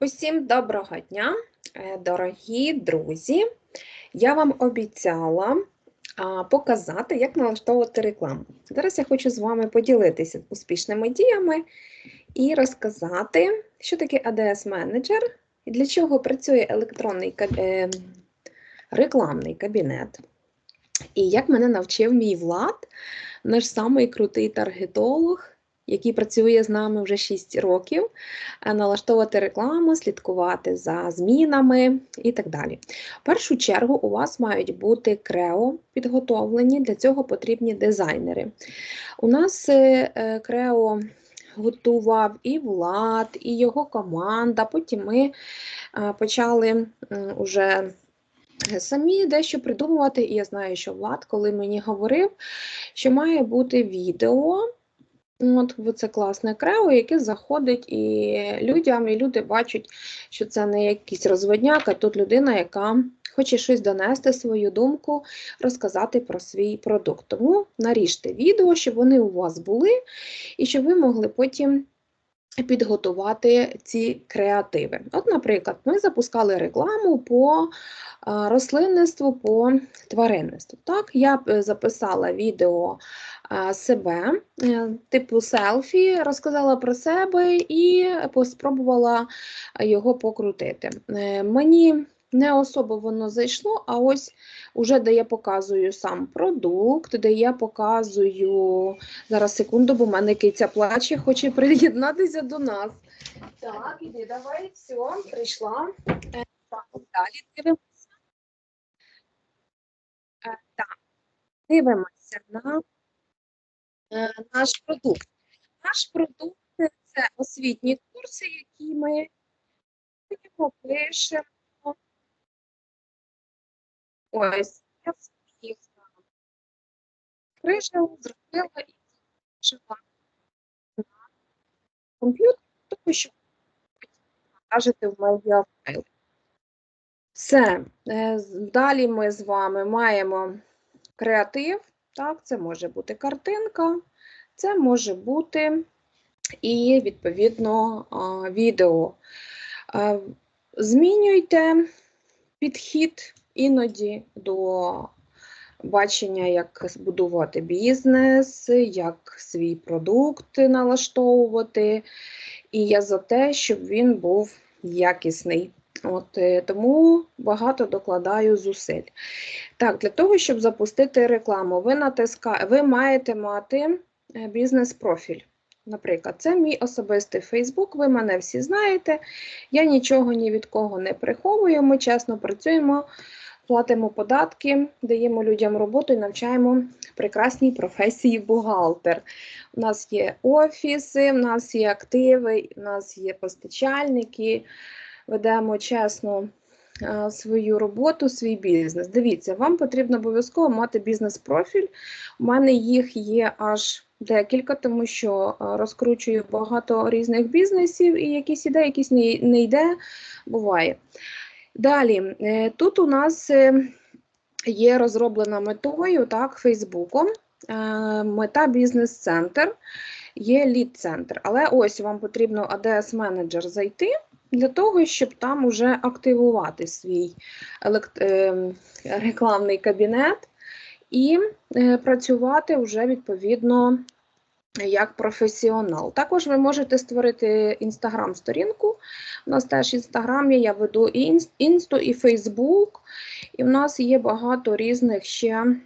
Усім доброго дня, е, дорогі друзі. Я вам обіцяла показати, як налаштовувати рекламу. Зараз я хочу з вами поділитися успішними діями і розказати, що таке ADS менеджер і для чого працює електронний е, рекламний кабінет. І як мене навчив мій влад, наш самий крутий таргетолог, який працює з нами вже 6 років, е, налаштовувати рекламу, слідкувати за змінами і так далі. В першу чергу у вас мають бути крео підготовлені, для цього потрібні дизайнери. У нас е, е, крео готував і Влад, і його команда. Потім ми почали уже самі дещо придумувати. І я знаю, що Влад, коли мені говорив, що має бути відео. От бо це класне крео, яке заходить і людям, і люди бачать, що це не якийсь розводняк, а тут людина, яка хоче щось донести свою думку, розказати про свій продукт. Тому наріжте відео, щоб вони у вас були, і щоб ви могли потім підготувати ці креативи. От, наприклад, ми запускали рекламу по рослинництву, по тваринництву. Так, я е, записала відео себе, е, типу селфі, розказала про себе і спробувала його покрутити. Е, Мені не особо воно зайшло, а ось уже де я показую сам продукт, де я показую. Зараз секунду, бо в мене киця плаче, хоче приєднатися до нас. Так, іди, давай, все, прийшла. Е, Так, далі дивимося. Так, дивимося на наш продукт. Наш продукт це освітні курси, які ми пишемо. Ось, я їх кришила, зробила і залишила на комп'ютер, тому що покажете в медіафайлі. Все. Е, Далі ми з вами маємо креатив. Так, це може бути картинка, це може бути і, відповідно, відео. Змінюйте підхід іноді до бачення, як збудувати бізнес, як свій продукт налаштовувати. І я за те, щоб він був якісний. От е, тому багато докладаю зусиль. Так, для того, щоб запустити рекламу, ви натиска... ви маєте мати е, бізнес-профіль. Наприклад, це мій особистий Фейсбук, ви мене всі знаєте. Я нічого ні від кого не приховую. Ми чесно працюємо, платимо податки, даємо людям роботу і навчаємо прекрасній професії бухгалтер. У нас є офіси, у нас є активи, у нас є постачальники. Ведемо чесно е, свою роботу, свій бізнес. Дивіться, вам потрібно обов'язково мати бізнес-профіль. У мене їх є аж декілька, тому що е, розкручую багато різних бізнесів, і якісь іде, якісь не, йде, буває. Далі, е, тут у нас є розроблена метою, так, Фейсбуком, мета бізнес-центр, є лід-центр. Але ось вам потрібно ADS менеджер зайти для того, щоб там уже активувати свій елект... е, рекламний кабінет і е, працювати вже відповідно як професіонал. Також ви можете створити інстаграм-сторінку. У нас теж інстаграм є, я веду і інсту, і Фейсбук, і в нас є багато різних ще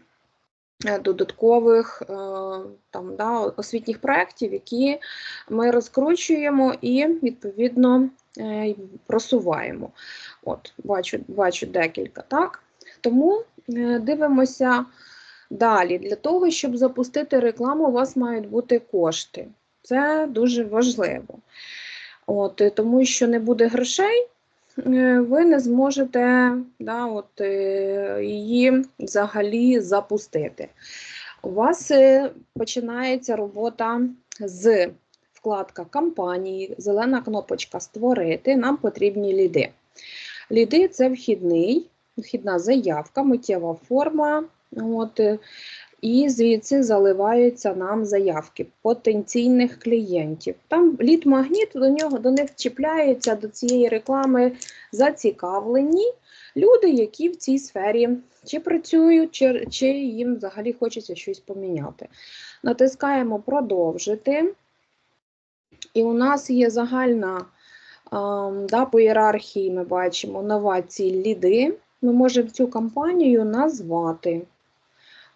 додаткових е, там, да, освітніх проєктів, які ми розкручуємо і відповідно е, просуваємо. От, бачу, бачу декілька, так? Тому е, дивимося далі. Для того, щоб запустити рекламу, у вас мають бути кошти. Це дуже важливо. От, е, тому що не буде грошей, е, ви не зможете да, от, е, її взагалі запустити. У вас е, починається робота з вкладка кампанії, зелена кнопочка Створити. Нам потрібні ліди. Ліди це вхідний, вхідна заявка, миттєва форма. От, е, і звідси заливаються нам заявки потенційних клієнтів. Там лід-магніт до нього до них чіпляються до цієї реклами зацікавлені люди, які в цій сфері чи працюють, чи, чи їм взагалі хочеться щось поміняти. Натискаємо продовжити. І у нас є загальна ем, да, по ієрархії ми бачимо нова ціль ліди. Ми можемо цю кампанію назвати.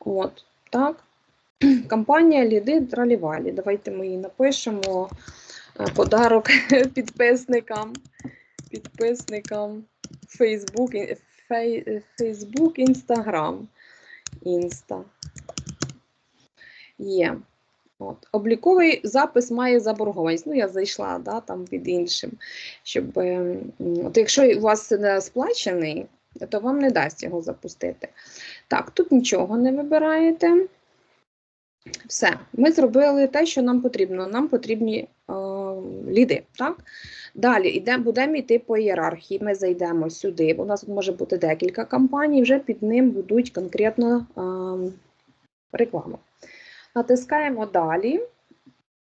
От, так. Кампанія Ліди Тралівалі. Давайте ми її напишемо. е, Подарок підписникам. Підписникам Facebook, і- Facebook, Instagram. Інста. Є. От. Обліковий запис має заборгованість. Ну, я зайшла да, там під іншим. Щоб, е, от якщо у вас сплачений, то вам не дасть його запустити. Так, тут нічого не вибираєте. Все, ми зробили те, що нам потрібно. Нам потрібні е, ліди. Так? Далі йде, будемо йти по ієрархії. Ми зайдемо сюди. У нас тут може бути декілька кампаній, вже під ним будуть конкретно е, реклама. Натискаємо далі.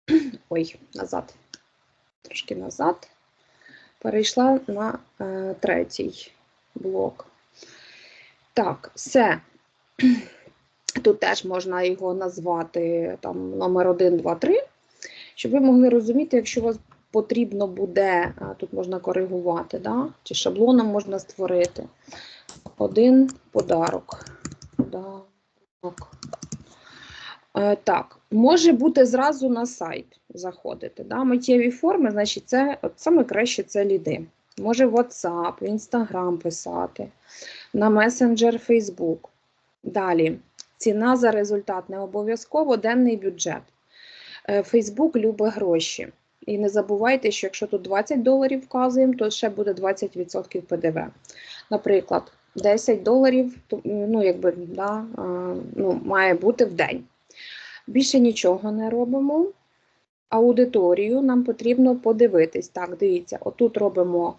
Ой, назад. Трошки назад. Перейшла на е, третій блок. Так, все. Тут теж можна його назвати там номер 1, 2, 3, щоб ви могли розуміти, якщо у вас потрібно буде, тут можна коригувати, да? чи шаблоном можна створити. Один подарок. Подарок. Е, так, може бути зразу на сайт заходити. Да? Миттєві форми, значить, це от саме краще це ліди. Може WhatsApp, в Instagram писати, на Messenger Facebook. Далі. Ціна за результат не обов'язково денний бюджет. Е, Facebook любить гроші. І не забувайте, що якщо тут 20 доларів вказуємо, то ще буде 20% ПДВ. Наприклад, 10 доларів ну, да, ну, має бути в день. Більше нічого не робимо. Аудиторію нам потрібно подивитись. Так, дивіться, отут робимо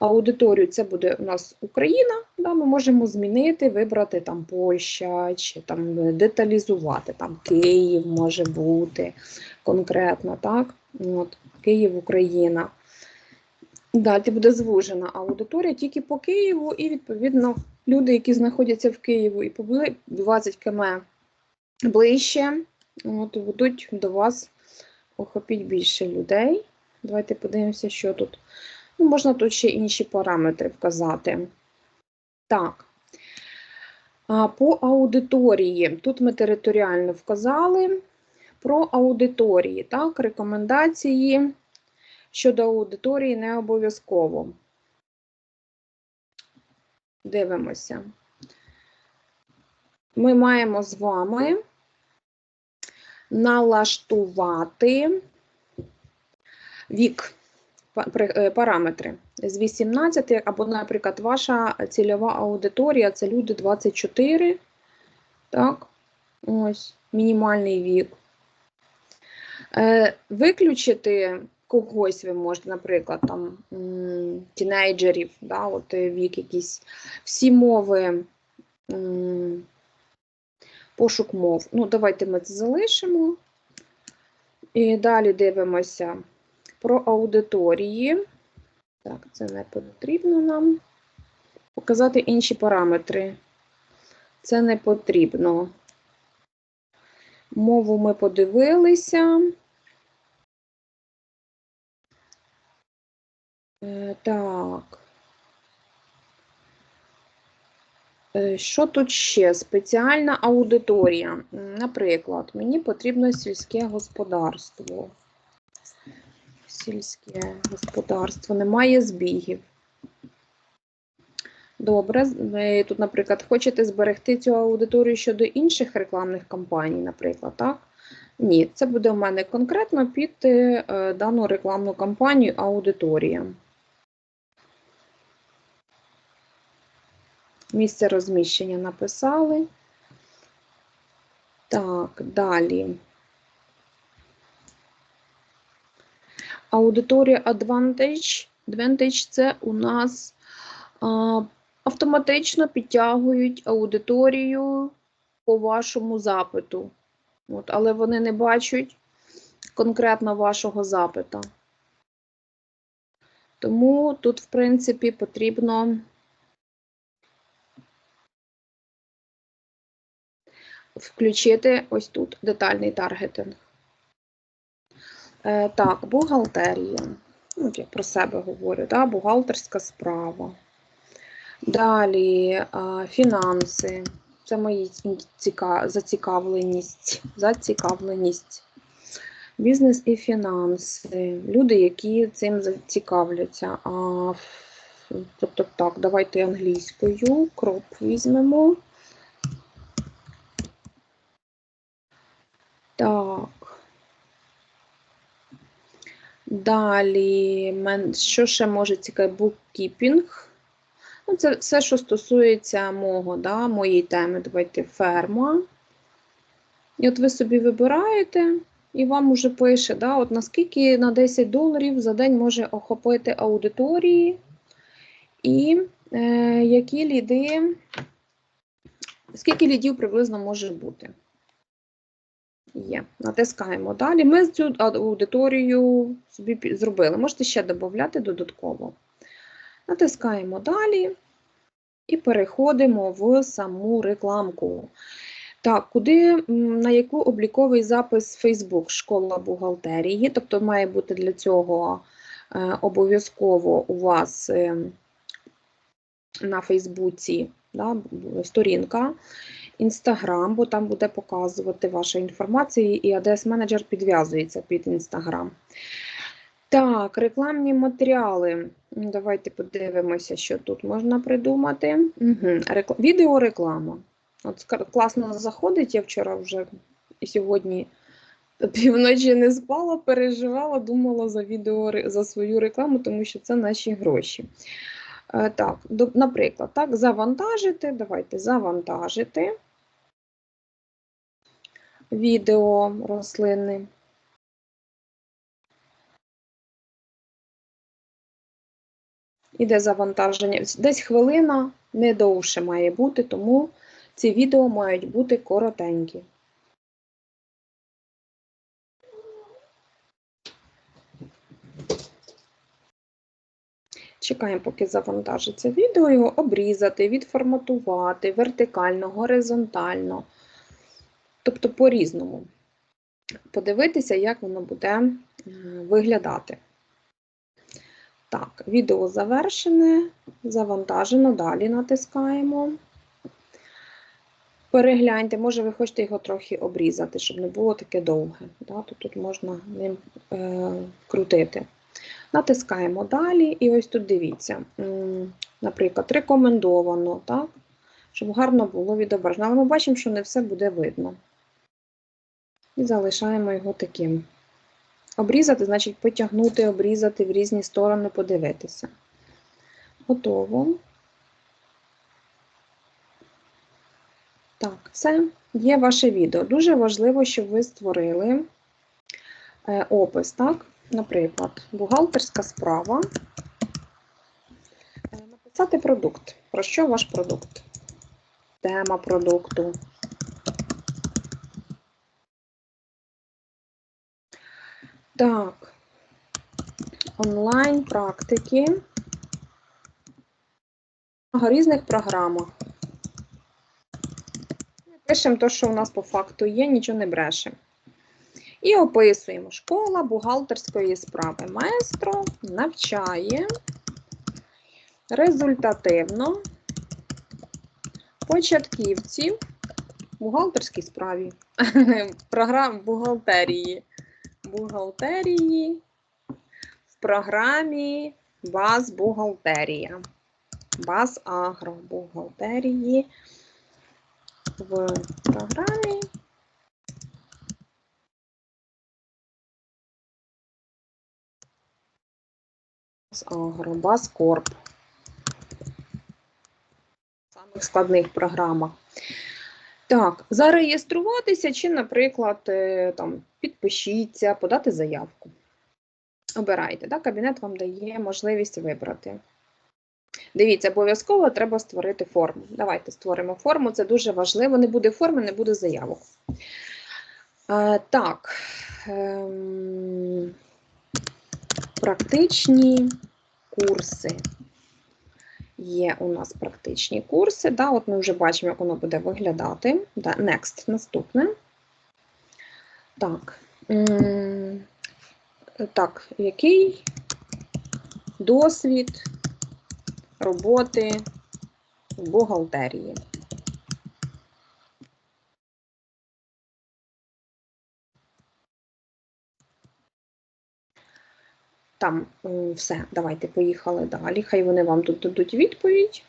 аудиторію, це буде у нас Україна. Да, ми можемо змінити, вибрати там Польща, чи там деталізувати. Там Київ може бути конкретно, так? От, Київ, Україна. Далі буде звужена аудиторія тільки по Києву, і відповідно люди, які знаходяться в Києву і побли 20 км ближче, от, будуть до вас охопіть більше людей. Давайте подивимося, що тут. Ну, можна тут ще інші параметри вказати. Так. По аудиторії. Тут ми територіально вказали про аудиторії. Так, рекомендації щодо аудиторії не обов'язково. Дивимося. Ми маємо з вами налаштувати вік параметри з 18, або, наприклад, ваша цільова аудиторія це люди 24, так, ось, мінімальний вік. Е, Виключити когось ви можете, наприклад, там тінейджерів, да, от е, вік якийсь, всі мови, пошук мов. Ну, давайте ми це залишимо. І далі дивимося про аудиторії. Так, це не потрібно нам. Показати інші параметри. Це не потрібно. Мову ми подивилися. Е, Так. Е, Що тут ще? Спеціальна аудиторія. Наприклад, мені потрібно сільське господарство. Сільське господарство, немає збігів. Добре, ви тут, наприклад, хочете зберегти цю аудиторію щодо інших рекламних кампаній, наприклад, так? Ні, це буде у мене конкретно під е, дану рекламну кампанію аудиторія. Місце розміщення написали. Так, далі. Аудиторія Advantage. Advantage це у нас а, автоматично підтягують аудиторію по вашому запиту. От, але вони не бачать конкретно вашого запита. Тому тут, в принципі, потрібно включити ось тут детальний таргетинг. Е, так, бухгалтерія. Ну, я про себе говорю, да? бухгалтерська справа. Далі фінанси. Це мої зацікавленість. зацікавленість. Бізнес і фінанси. Люди, які цим зацікавляться. А, Тобто так, давайте англійською. Кроп візьмемо. Так. Далі, що ще може цікавити? Буккіпінг. Ну, Це все, що стосується мого, да, моєї теми. Давайте ферма. І от ви собі вибираєте, і вам уже пише, да, от наскільки на 10 доларів за день може охопити аудиторії, і е, які ліди, скільки лідів приблизно може бути. Є. Натискаємо далі. Ми цю аудиторію собі зробили. Можете ще додати додатково. Натискаємо далі і переходимо в саму рекламку. Так, куди, на яку обліковий запис Facebook, школа бухгалтерії. Тобто має бути для цього е, обов'язково у вас е, на Фейсбуці да, сторінка. Інстаграм, бо там буде показувати ваша інформація, і ADS менеджер підв'язується під Інстаграм. Так, рекламні матеріали. Давайте подивимося, що тут можна придумати. Угу. Рекл... Відеореклама. От класно заходить, я вчора вже і сьогодні півночі не спала, переживала, думала за відео за свою рекламу, тому що це наші гроші. Е, так, Наприклад, так, завантажити. Давайте завантажити відео рослини. Іде завантаження. Десь хвилина не довше має бути, тому ці відео мають бути коротенькі. Чекаємо, поки завантажиться відео, його обрізати, відформатувати вертикально, горизонтально тобто по-різному. Подивитися, як воно буде виглядати. Так, відео завершене, завантажено, далі натискаємо. Перегляньте, може, ви хочете його трохи обрізати, щоб не було таке довге. Да? То тут можна ним е, крутити. Натискаємо далі, і ось тут дивіться, наприклад, рекомендовано, так? щоб гарно було відображено. Але ми бачимо, що не все буде видно. І залишаємо його таким. Обрізати, значить, потягнути, обрізати в різні сторони, подивитися. Готово. Так, це є ваше відео. Дуже важливо, щоб ви створили е, опис, так? Наприклад, бухгалтерська справа. Е, написати продукт. Про що ваш продукт? Тема продукту. Так, онлайн практики в різних програмах. Пишемо те, що у нас по факту є, нічого не брешемо. І описуємо школа бухгалтерської справи. Маестро навчає результативно початківців бухгалтерській справі, програм бухгалтерії бухгалтерії в програмі Баз бухгалтерія. Баз агро бухгалтерії в програмі. Агро, Базкорп. В самих складних програмах. Так, зареєструватися чи, наприклад, е, там, підпишіться, подати заявку. Обирайте, так? кабінет вам дає можливість вибрати. Дивіться, обов'язково треба створити форму. Давайте створимо форму, це дуже важливо. Не буде форми, не буде заявок. Е, так. Ем, практичні курси. Є у нас практичні курси. Да, От ми вже бачимо, як воно буде виглядати. Да, Next, наступне. Так. Так, який досвід роботи в бухгалтерії? Там все, давайте поїхали далі. Хай вони вам тут дадуть відповідь.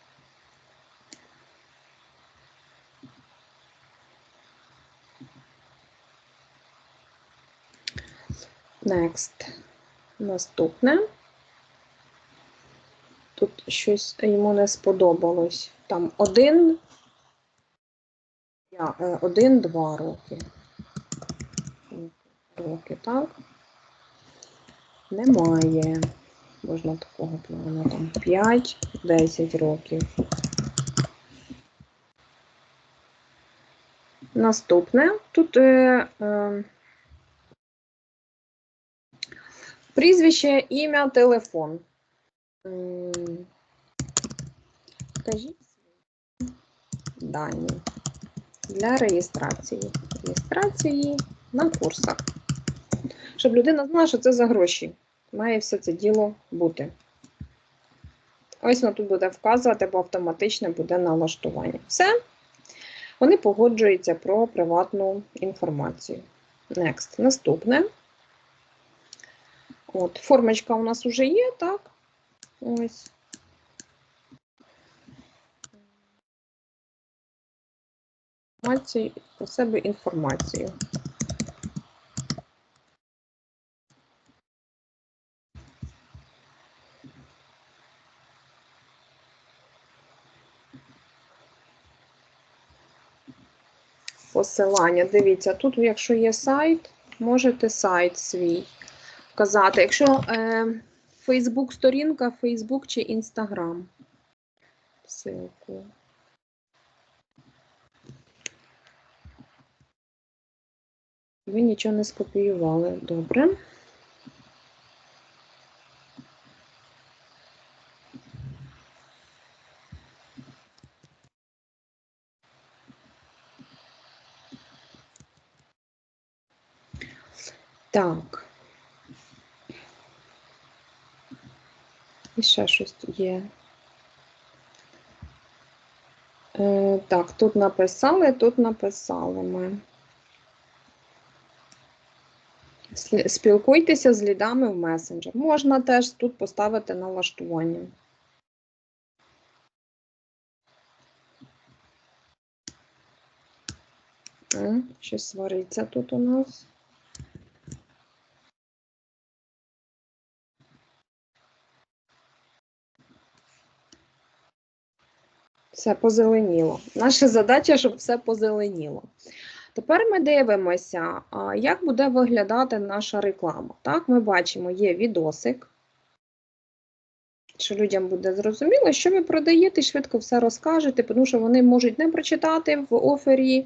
Next. Наступне. Тут щось йому не сподобалось. Там один, е, один-два роки. Роки, так? Немає. Можна такого плану. Там 5-10 років. Наступне. Тут е, е, прізвище, ім'я, телефон. Кажіть дані для реєстрації. Реєстрації на курсах. Щоб людина знала, що це за гроші. Має все це діло бути. Ось воно тут буде вказувати, бо автоматично буде налаштування. Все. Вони погоджуються про приватну інформацію. Next. Наступне. От, формочка у нас вже є, так? Ось. Інформацію, про себе інформацію. Посилання. Дивіться, тут, якщо є сайт, можете сайт свій вказати. Якщо е, Facebook сторінка, Facebook чи Instagram. Ссылку. Ви нічого не скопіювали. Добре. Так. І ще щось є. Е, так, тут написали, тут написали ми. Спілкуйтеся з лідами в месенджер. Можна теж тут поставити налаштування. Щось свариться тут у нас. Все позеленіло. Наша задача, щоб все позеленіло. Тепер ми дивимося, як буде виглядати наша реклама. Так, ми бачимо, є відосик, що людям буде зрозуміло, що ви продаєте, швидко все розкажете, тому що вони можуть не прочитати в офері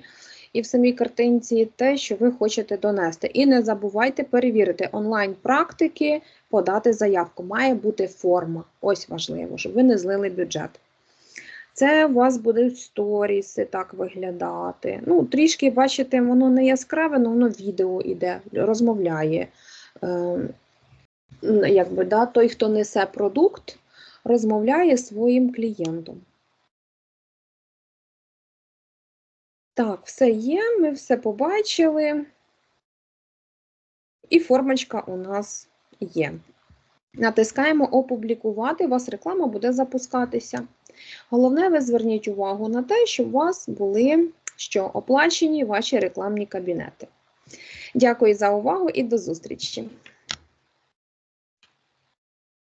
і в самій картинці те, що ви хочете донести. І не забувайте перевірити онлайн-практики, подати заявку. Має бути форма. Ось важливо, щоб ви не злили бюджет. Це у вас будуть сторіси так виглядати. Ну, трішки, бачите, воно не яскраве, але воно відео іде, розмовляє. Е, якби, да, той, хто несе продукт, розмовляє своїм клієнтом. Так, все є, ми все побачили. І формочка у нас є. Натискаємо Опублікувати, у вас реклама буде запускатися. Головне, ви зверніть увагу на те, щоб у вас були що оплачені ваші рекламні кабінети. Дякую за увагу і до зустрічі!